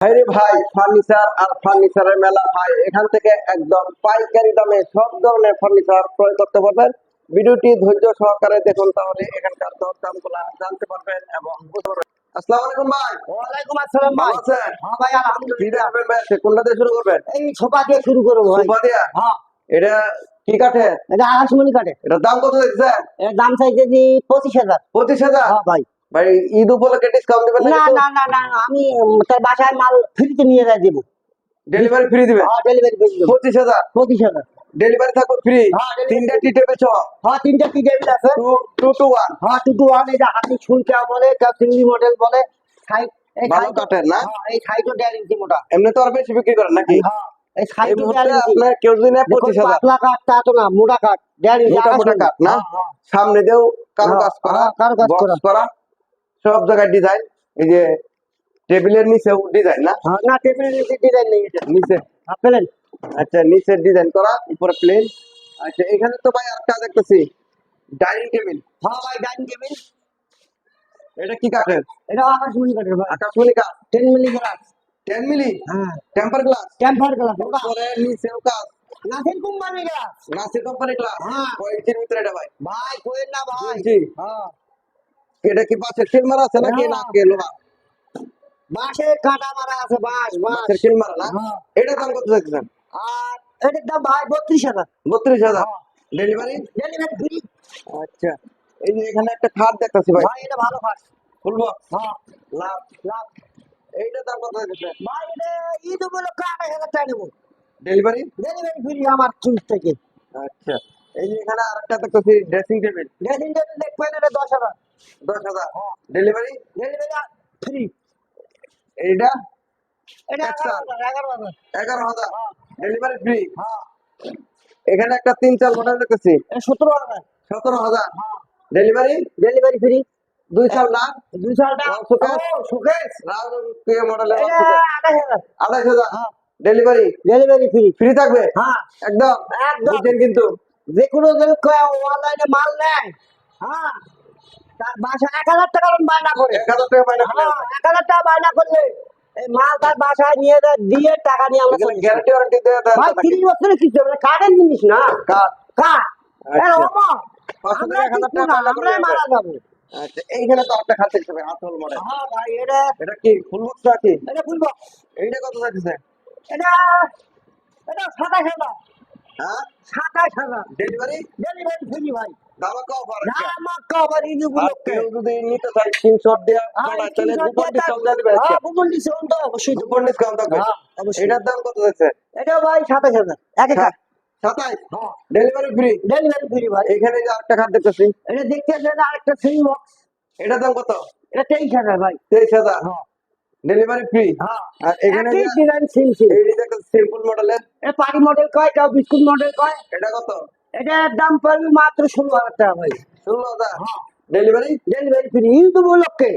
ভাইরে ভাই ফার্নিচার আর ফার্নিচারের মেলা ভাই এখান থেকে একদম পাইকারি দামে সব ধরনের ফার্নিচার ক্রয় করতে পারবেন। ভিডিওটি ধৈর্য সহকারে দেখুন তাহলে এখানকার দর দামগুলা জানতে পারবেন এবং বুঝতে পারবেন। আসসালামু আলাইকুম ভাই। ওয়ালাইকুম আসসালাম ভাই। হ্যাঁ ভাই কি আলহামদুলিল্লাহ দেখাবেন ভাই কোনটা দিয়ে শুরু করবেন? এই দিয়ে শুরু করব ভাই। সোফা দিয়া? হ্যাঁ। এটা কি কাঠে? এটা আকাশমণি কাটে এটার দাম কত দেখছেন এর দাম চাইছে যে পঁচিশ হাজার। পঁচিশ হাজার? হ্যাঁ ভাই। ভাই ঈদ উপলক্ষে ডিসকাউন্ট দিবেন না না না আমি উম, তার বাসায় মাল ফ্রিতে নিয়ে দেবো। ডেলিভারি ফ্রি দিবেন? হ্যাঁ ডেলিভারি করে ডেলিভারি থাকবে ফ্রি হ্যাঁ, delivery তিনটা টি টেবিল সহ? হ্যাঁ তিনটা কি টেবিল আছে। টু টু টু ওয়ান হ্যাঁ টু টু ওয়ান এটা হাতি ছুলকা বলে চিংড়ি মডেল বলে সাইড এই ভালো সাইড না? এই সাইডও দেড় ইঞ্চি মোটা। এমনি তো আর বেশি বিক্রি করেন নাকি? হ্যাঁ এই এই সাইডও দেড় ইঞ্চি আপনার কেউ যদি পাতলা তা তো না মোটা কাঠ দেড় ইঞ্চি মোটা মোটা না? হ্যাঁ, হ্যাঁ। সামনে দিয়েও কারও হ্যাঁ, কাজ করা হ্যাঁ, কারুকাজ box করা। সব জায়গায় ডিজাইন এই যে টেবিলের নিচেও ডিজাইন না? হ্যাঁ, না টেবিলের নিচে ডিজাইন নেই এটা। নিচে? আপেলেন আচ্ছা নিচে ডিজাইন করা উপরে প্লেন আচ্ছা এখানে তো ভাই আরেকটা দেখতেছি ডাইনিং টেবিল হ্যাঁ ভাই ডাইনিং টেবিল এটা কি কাঠের? এটা আকাশমণি কাঠের ভাই। আকাশমণি কাঠ? Ten ml glass ten ml হ্যাঁ। টেম্পার গ্লাস টেম্পার গ্লাস উপরে নিচেও কাজ Nasir company glass Nasir company glass হ্যাঁ। কয় ইঞ্চির ভিতরে এটা ভাই? ভাই কোয়েন না ভাই। হ্যাঁ। এটা কি মারা আছে নাকি? হ্যাঁ। না। কে লোহা? বাঁশে কাটা মারা আছে পাশের মারা না? হ্যাঁ। এটা দাম কত দেখছেন আর এটার দাম ভাই বত্রিশ হাজার। বত্রিশ হাজার? হ্যাঁ। ডেলিভারি ডেলিভারি ফ্রি আচ্ছা। এই যে এখানে একটা খাট দেখতেছি ভাই। ভাই এটা ভালো কাঠ খুলবো? হ্যাঁ। লাভ লাভ। এইটা দাম কত দেখছেন ভাই এটা ঈদ উপলক্ষে আড়াই হাজার টাকা নেব। ডেলিভারি ডেলিভারি ফ্রি আমার চুজ থেকে। আচ্ছা। এই যে এখানে আরেকটা দেখতেছি ড্রেসিং টেবিল ড্রেসিং টেবিল দেখবেন এটা দশ হাজার। দশ হাজার। ডেলিভারি ডেলিভারি ফ্রি এটা এগারো হাজার ডেলিভারি ফ্রি এখানে একটা তিন চার মডেল দেখতেছি। সতেরো হাজার। সতেরো হাজার। ডেলিভারি ডেলিভারি ফ্রি দুই সাল না? দুই সালটা Wow, showcase? মডেলের এটা হাজার। আড়াইশ হাজার। ডেলিভারি ডেলিভারি ফ্রি ফ্রি থাকবে? হ্যাঁ। একদম। একদম। কিন্তু। যে কোনো অনলাইনে মাল নেয়? হ্যাঁ। বাসা এক হাজার টাকা বায়না করে। এক হাজার টাকা পাইনা এক হাজার টাকা বায়না করলে মাল তার বাসায় নিয়ে দিয়ে টাকা নিয়ে আমরা গ্যারান্টি ওয়ারেন্টি দেওয়া দেওয়া ভাই তিরিশ বছরের কিছু হবে কাঠের জিনিস না? কাঠ। কাঠ। এ অমর, পাঁচশো আমরা থেকে এক হাজার কিছু টাকা না, বায়না করলে আমরাই মারা যাব। এইখানে তো একটা হ্যাঁ ভাই এটা এটা কি ফুল বক্স আছে এটা এইটা কত এটা এটা সাতাশ হাজার। হ্যাঁ? সাতাশ হাজার ডেলিভারি? ডেলিভারি ফ্রি ভাই। হ্যাঁ, অবশ্যই। এটার দাম কত এটা ভাই সাতাশ হাজার। এক এক ডেলিভারি ফ্রি ডেলিভারি ফ্রি ভাই। এখানে যে আরেকটা খাট দেখতেছি। এটা দেখতে আরেকটা ফ্রি বক্স এটার দাম কত? এটা তেইশ হাজার ভাই। তেইশ হাজার? ডেলিভারি ফ্রি হ্যাঁ। আর এখানে একই যে ডিজাইন সিম সিম এইটি দেখতে সিম্পল মডেলের এটা পাটি মডেল কয় কেউ বিস্কুট মডেল কয়? এটা কত? এটার দাম পড়বে মাত্র ষোলো হাজার টাকা ভাই। ষোলো হাজার? ডেলিভারি ডেলিভারি ফ্রি ইউটিউব উপলক্ষে।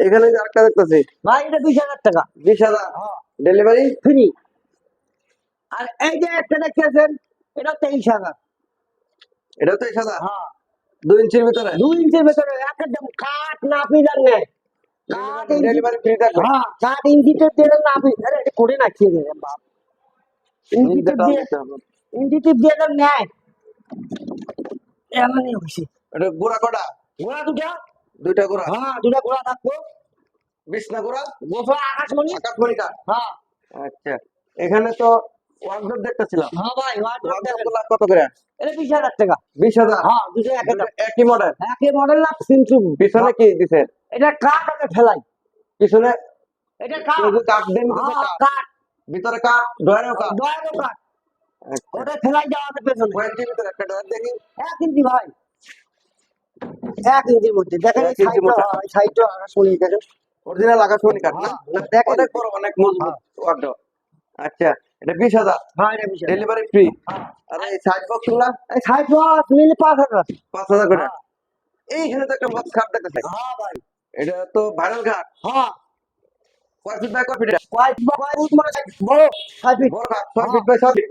এখানে যে আরেকটা দেখতেছি। ভাই এটা বিশ হাজার টাকা। বিশ হাজার? ডেলিভারি ফ্রি আর এই যে একটা দেখতেছেন এটা তেইশ হাজার। এটা তেইশ হাজার? হ্যাঁ। দুই ইঞ্চির ভিতরে? দুই ইঞ্চির ভেতরে একদম কাঠ না পিজার নেই। হ্যাঁ ইঞ্চিতে না আরে এটা করে না খেয়ে বাপ। ইঞ্চি দিয়ে দিতে হবে। ইঞ্চি টিপ দিয়ে দেন নেয় এমনই হয়েছে এটা গোড়া কটা? ঘোড়া দুটা? দুইটা গোড়া। হ্যাঁ দুটা ঘোড়া থাকব। বিশ গোড়া? গোফা আকাশমণি। আকাশমণি হ্যাঁ। আচ্ছা। এখানে তো ওয়ার্কশপ দেখতেছিলাম। হ্যাঁ ভাই কত করে? এটা বিশ হাজার টাকা। বিশ হাজার? হ্যাঁ দুটো এক হাজার। একই মডেল একই মডেল না কিন্তু পিছনে কি দিছে? এটা কাঠ আছে ফেলাই পিছনে এটা কাঠ কাঠ দেন হ্যাঁ কাঠ ভিতরে কাঠ ডয়ারেও কাঠ দয়ালো কাঠ ওটা ফেলাই দেওয়া আছে পেছনে। ওয়ারেন্টির ভিতরে একটা ডয়ার দেখি। এক ইঞ্চি ভাই। এক ইঞ্চির মধ্যে। দেখেন এক ইঞ্চির মধ্যে। সাইডটা আকাশমণি দেখেন অরিজিনাল আকাশমণি কাঠ না? হ্যাঁ, দেখেন। অনেক বড় অনেক মজবুত ওয়ার্ডো আচ্ছা এটা বিশ হাজার। হ্যাঁ। ডেলিভারি ফ্রি হ্যাঁ। আর এই সাইড বক্সগুলা? এই সাইড বক্স নিলে পাঁচ হাজার। পাঁচ হাজার করে। হ্যাঁ। এইখানে তো একটা বক্স খাট দেখতেছে হ্যাঁ ভাই। এটা তো ভাইরাল ঘাট। হ্যাঁ কয় ফিট বাই কয় ফিট কয় কয় ফুট বড়। ছয় ফিট বড় ঘাট ছয় ফিট বাই ছয় ফিট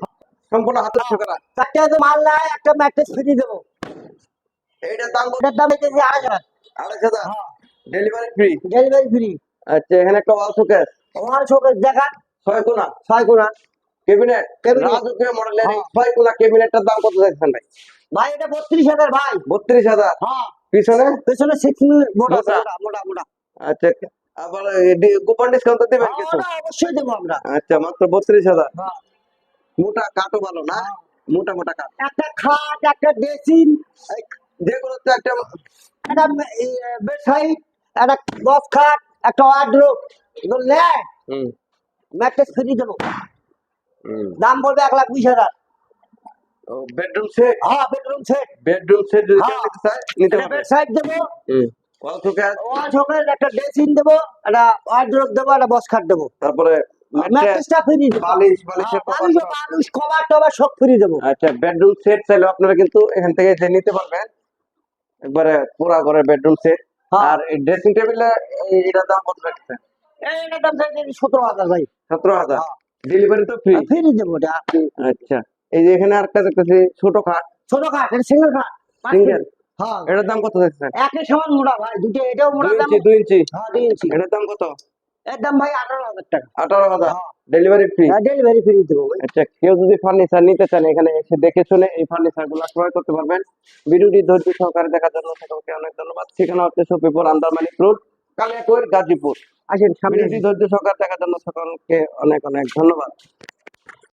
সম্পূর্ণ হাতের ঠোকরা চারটে আছে মাল নাই একটা ম্যাট্রেস ফ্রি দেবো। এইটার দাম এটার দাম হচ্ছে আড়াই হাজার। আড়াইশ হাজার? ডেলিভারি ফ্রি ডেলিভারি ফ্রি আচ্ছা এখানে একটা ওয়াল শোকেস ওয়াল শোকেস দেখান। ছয় কোনা। ছয় কোনা। Cabinet Cabinet। রাজকীয় মডেলের এই। ছয় কোনা ক্যাবিনেটটার দাম কত দেখছেন ভাই? ভাই এটা বত্রিশ হাজার ভাই। বত্রিশ হাজার? হ্যাঁ পিছনে? পেছনে মোটা মোটা। মোটা আচ্ছা আবার কুপন ডিসকাউন্ট দিবেন হ্যাঁ, কিছু অবশ্যই দেবো আমরা। আচ্ছা মাত্র বত্রিশ হাজার। হ্যাঁ। মোটা ভালো না? মোটা মোটা কাঠ। একটা খাট একটা ড্রেসিং যেগুলো তো একটা একটা বেডসাইড একটা বক্স খাট একটা ওয়ার্ড্রোব এগুলো হুম। ম্যাট্রেস ফ্রি দেবো। দাম বলবে এক লাখ বিশ হাজার। বেডরুম সেট হ্যাঁ বেডরুম সেট বেডরুম সেট যদি হ্যাঁ। নিতে চায় নিতে পারবে। বেডসাইড দেবো। হুম ওয়াল শোকেস ওয়াল শোকেস একটা ড্রেসিং দেবো একটা ওয়ার্ড্রোব দেবো একটা বক্স খাট দেবো। তারপরে ম্যাট্রেসটা ফ্রি দেবো। বালিশ বালিশের হ্যাঁ, বালিশ বালিশ কভার টভার সব ফ্রি দেবো। আচ্ছা বেডরুম সেট চাইলে আপনারা কিন্তু এখান থেকে যে নিতে পারবেন। একবারে পুরা ঘরের বেডরুম সেট হ্যাঁ। আর এই ড্রেসিং টেবিলে এটা দাম কত রাখছে এইটার দাম চাইছে সতেরো হাজার ভাই। সতেরো হাজার। ডেলিভারি তো ফ্রি ফ্রি দেবো আচ্ছা। এই যে এখানে আরেকটা দেখতেছি ছোট খাট। ছোট খাট এটা সিঙ্গেল খাট? ফিট। হ্যাঁ। এটার দাম কত দেখছেন একই সমান মোটা ভাই। দুটো এটাও দুই দাম। ইঞ্চি দুই ইঞ্চি। হ্যাঁ দুই ইঞ্চি। এটার দাম কত? এর দাম ভাই আঠারো হাজার টাকা। আঠারো হাজার। হ্যাঁ। ডেলিভারি ফ্রি হ্যাঁ ডেলিভারি ফ্রি দেবো আচ্ছা কেউ যদি ফার্নিচার নিতে চান এখানে এসে দেখে শুনে এই ফার্নিচারগুলো ক্রয় করতে পারবেন। ভিডিওটি ধৈর্য সহকারে দেখার জন্য সকলকে অনেক ধন্যবাদ। ঠিকানা হচ্ছে সফিপুর আন্দারমানিক রোড কালিয়াকৈর গাজীপুর। আসেন সামনে ধৈর্য সহকারে দেখার জন্য সকলকে অনেক অনেক ধন্যবাদ।